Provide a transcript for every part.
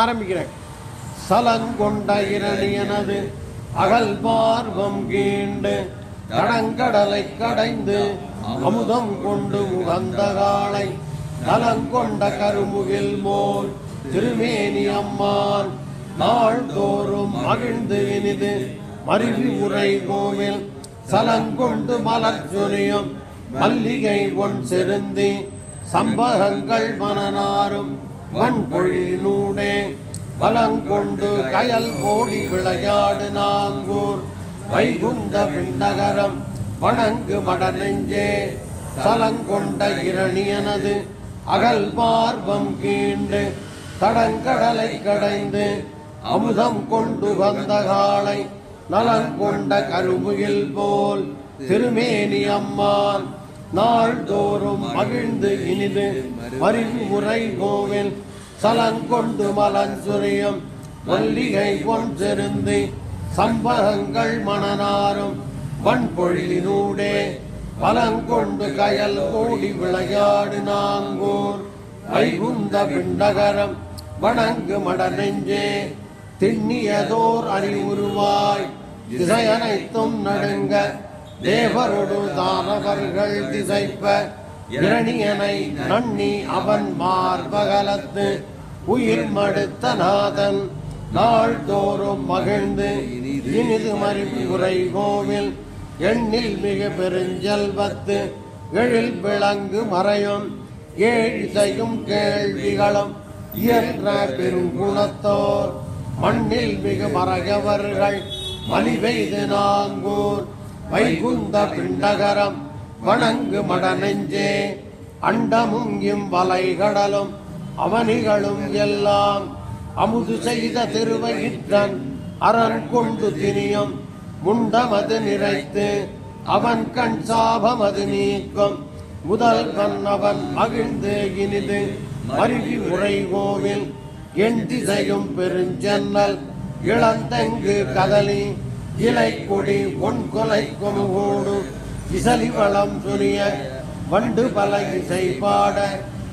ஆரம்பிக்கிறேன். சலங்கொண்ட இரணியனது அகல் பார்வம் கீண்டு கடங்கடலை கடைந்து அமுதம் கொண்டு உகந்த காலை நலங்கொண்ட கருமுகில் மோல் திருமேனி அம்மான் நாள்தோறும் மகிழ்ந்து இனிது மருவி உரை கோவில் சலங்கொண்டு மலர் சொரியும் மல்லிகை கொண் செருந்தி சம்பகங்கள் மனநாரும் வன்பொழினூடே வலங்கொண்டு கயல் கோடி விளையாடு நாங்கூர். வைகுந்த விண்ணகரம் வணங்கு மடநெஞ்சே சலங்கொண்ட இரணியனது அகல் பார்வம் கீண்டு தடங்கடலை கடைந்து அமுதம் கொண்டு வந்த காலை நலங்கொண்ட கருமுகில் போல் திருமேனி அம்மான் நாள்தோறும் மகிழ்ந்து இனிது மறிமுறை கோவில் சலங்கொண்டு மலஞ்சுரியம் மல்லிகை பொன் செருந்தி சம்பகங்கள் மணனாரும் வன்பொழிலினூடே பலங்கொண்டு கயல் கோடி விளையாடு நாங்கூர். வைகுந்த பிண்டகரம் வணங்கு மட நெஞ்சே திண்ணியதோர் அறிவுருவாய் திசையனைத்தும் நடுங்க தேவரொடு தானவர்கள் திசைப்ப இரணியனை நன்னி அவன் மார்பகலத்து உயிர் மடுத்த நாதன் நாள்தோறும் மகிழ்ந்து இனிது மறிவு உரை கோவில் எண்ணில் மிக பெருஞ்செல்வத்து எழில் விளங்கு மறையும் ஏழிசையும் கேள்விகளும் இயன்ற பெருங்குணத்தோர் மண்ணில் மிக மறையவர்கள் மலிவெய்து நாங்கூர் வைகுந்த பிண்டகரம் வணங்கு மடநெஞ்சே அண்டமும் வலைகடலும் அவனிகளும் எல்லாம் அமுது செய்த திருவயிற்றன் அரண் கொண்டு திணியும் முண்டமது நிறைத்து அவன் கண் சாபமது நீக்கும். முதல்வன் அவன் மகிழ்ந்து இனிது மருவி உரை கோவில் என் திசையும் பெருஞ்சன்னல் இளந்தெங்கு கதலி இலை கொடி பொன் கொலை கொமுகோடு இசலி வளம் சொரிய வண்டு பல இசை பாட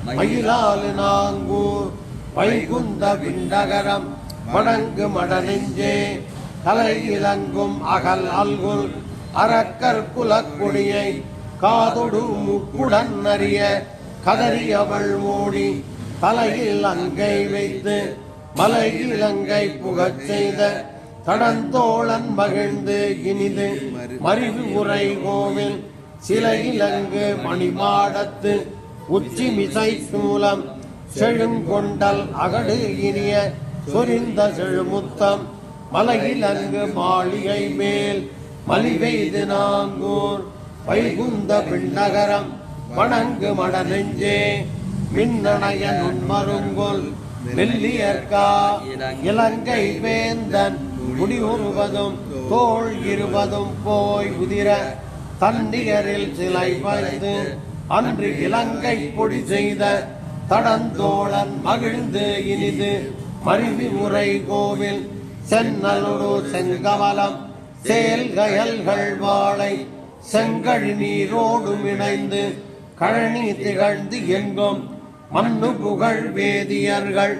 மயிலாலு நாங்கூர் வைகுந்த விண்டகரம் வணங்கு மடநெஞ்சே தலை இலங்கும் அகல் அல்குல் அரக்கர் குலக்கொடியை காதொடு முக்குடன் அறிய கதறியவள் ஓடி தலையில் அங்கை வைத்து மலையில் அங்கை புகச் செய்த தடந்தோழன் மகிழ்ந்து இனிது மறிவு உரை கோவில் சிலையிலங்கு மணிமாடத்து உச்சி மிசை சூலம் செழுங்கொண்டல் அகடு இனிய சொரிந்த செழுமுத்தம் மலையில் அங்கு மாளிகை மேல் மலிவெய்து நாங்கூர் வைகுந்த பின்னகரம் வணங்கு மடநெஞ்சே மின்னணைய நுண்மருங்கொல் மெல்லியற்கா இலங்கை வேந்தன் முடிவுருவதும் தோள் இருவதும் போய் உதிர தன்னிகரில் சிலை வைத்து அன்று இலங்கை பொடி செய்த தடந்தோழன் மகிழ்ந்து இனிது. மருவி உரை கோவில் சென்னலொடு செங்கமலம் செயல்கயல்கள் வாழை செங்கழி நீரோடும் இணைந்து கழனி திகழ்ந்து எங்கும் மண்ணு புகழ் வேதியர்கள்.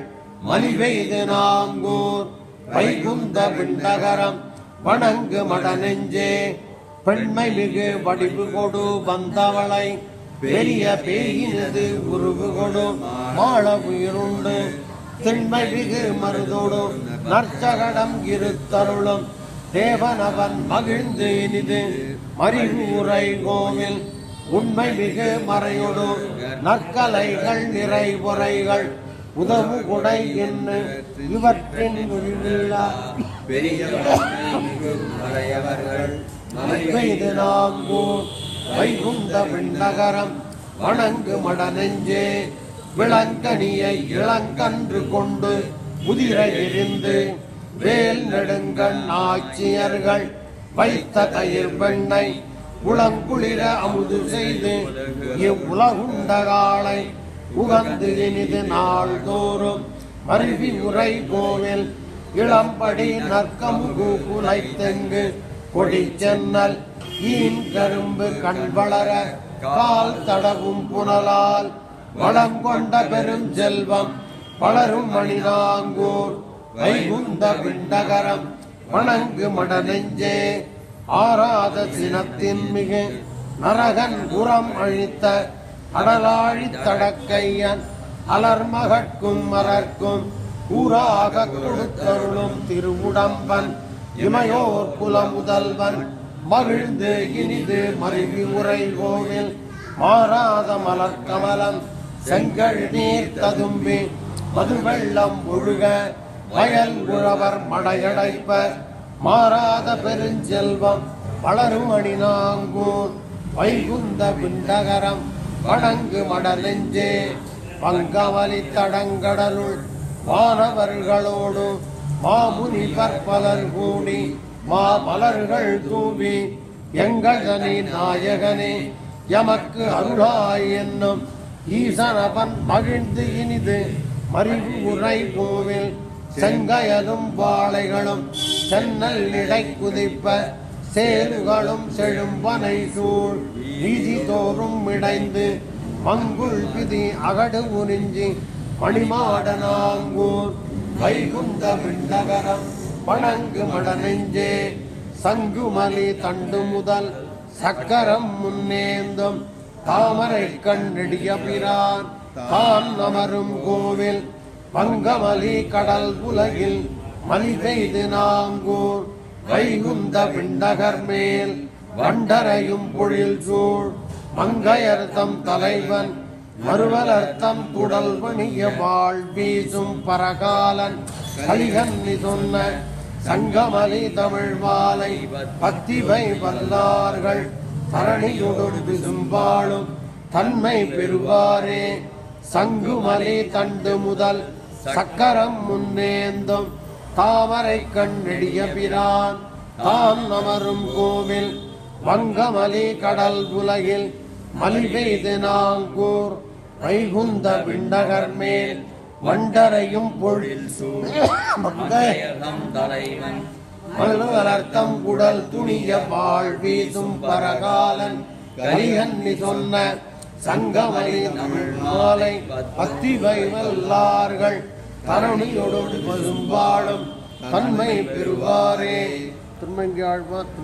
மலிவெய்து நாங்கூர் வைகுந்த விண்ணகரம் வணங்கு மடநெஞ்சே. பெண்மை மிகு வடிவு கொடு வந்தவளை. பெரிய பேயினது உருவு கொடு மாள உயிருண்டு. திண்மை மிகு மருதோடு நற்சகடம் இருத்தருளும். தேவனவன் மகிழ்ந்து இனிது மறிவுரை கோவில். உண்மை மிகு மறையொடு நற்கலைகள் நிறைவுரைகள். உதவு கொடை என்ன? இவற்றின் உரிமையிலா பெரியவர்கள் நாங்கூர் வைகுந்த விண்ணகரம். வணங்கு மடநெஞ்சே. விளங்கனியை இளங்கன்று கொண்டு முதிர எரிந்து வேல் நெடுங்கண் ஆட்சியர்கள் வைத்த தயிர் பெண்ணை உளங்குளிர அமுது செய்து இவ்வுலகுண்ட காலை உகந்து இனிது நாள்தோறும் அருவி உரை கோவில் இளம்படி நற்கம் குலை தெங்கு கொடி சென்னல் ஈன் கரும்பு கண் வளர கால் தடவும் புனலால் வளம் கொண்ட பெரும் செல்வம் வளரும் மணிநாங்கூர் வைகுந்த விண்டகரம் வணங்கு மட நெஞ்சே ஆராத சினத்தின் மிகு நரகன் புறம் அழித்த அடலாழி தடக்கையன் அலர்மகட்கும் மலர்க்கும் ஊராக கொடுத்தருளும் திருவுடம்பன் இமையோர் குல முதல்வன் மகிழ்ந்து இனிது மருவி உரை கோவில் மாறாத மலர் கமலம் செங்கல் நீர் ததும்பி மது வெள்ளம் ஒழுக வயல் உழவர் மடையடைப்ப மாறாத பெருஞ்செல்வம் வளரும் அணி நாங்கூர் வைகுந்த விண்டகரம் வணங்கு மடலெஞ்சே பங்கமலி தடங்கடலுள் வானவர்களோடு மாமுனி பற்பலர் கூடி மா மலர்கள் தூவி எங்கதனி நாயகனே எமக்கு அருளாய் என்னும் ஈசனவன் மகிழ்ந்து இனிது மறிவு உரை கோவில் செங்கயலும் வாழைகளும் சென்னல் இடை குதிப்ப சேருகளும் செழும்பனை சூழ். வீதி தோறும் இடைந்து மங்குள் பிதி அகடு உறிஞ்சி மணிமாடனாங்கூர் வைகுந்த விண்ணகரம் வணங்கு மடநெஞ்சே. சங்குமலி தண்டு முதல் சக்கரம் முன்னேந்தும். தாமரை கண்ணெடிய பிரான் தான் அமரும் கோவில். பங்கமலி கடல் உலகில் மலி செய்து நாங்கூர். வைகுந்த விண்டகர் மேல் வண்டரையும் பொழில் சூழ். மங்கையர்த்தம் தலைவன் மறுவலர்த்தம் குடல் வணிய வாழ் வீசும் பரகாலன். கலிகன் சொன்ன சங்கமலி தமிழ் மாலை பத்திவை வல்லார்கள். தரணியுடன் விசும்பாளும் தன்மை பெறுவாரே. சங்குமலி தண்டு முதல் சக்கரம் முன்னேந்தும் தாமரை கண்ணெடிய பிரான் தாம் அமரும் கோவில் வங்கமலி கடல் உலகில் மலிபெய்து நாங்கூர் வைகுந்த விண்டகர் மேல் வண்டரையும் பொழில் சூழ் மங்கை தலைவன். குடல் துணிய வாழ் வீசும் பரகாலன் கரிகன்னி சொன்ன சங்கமலி தமிழ் மாலை பத்திவை வைவல்லார்கள் தரணியோடு பசும்பாடும் தன்மை பெறுவாரே. திருமங்கி ஆழ்வார்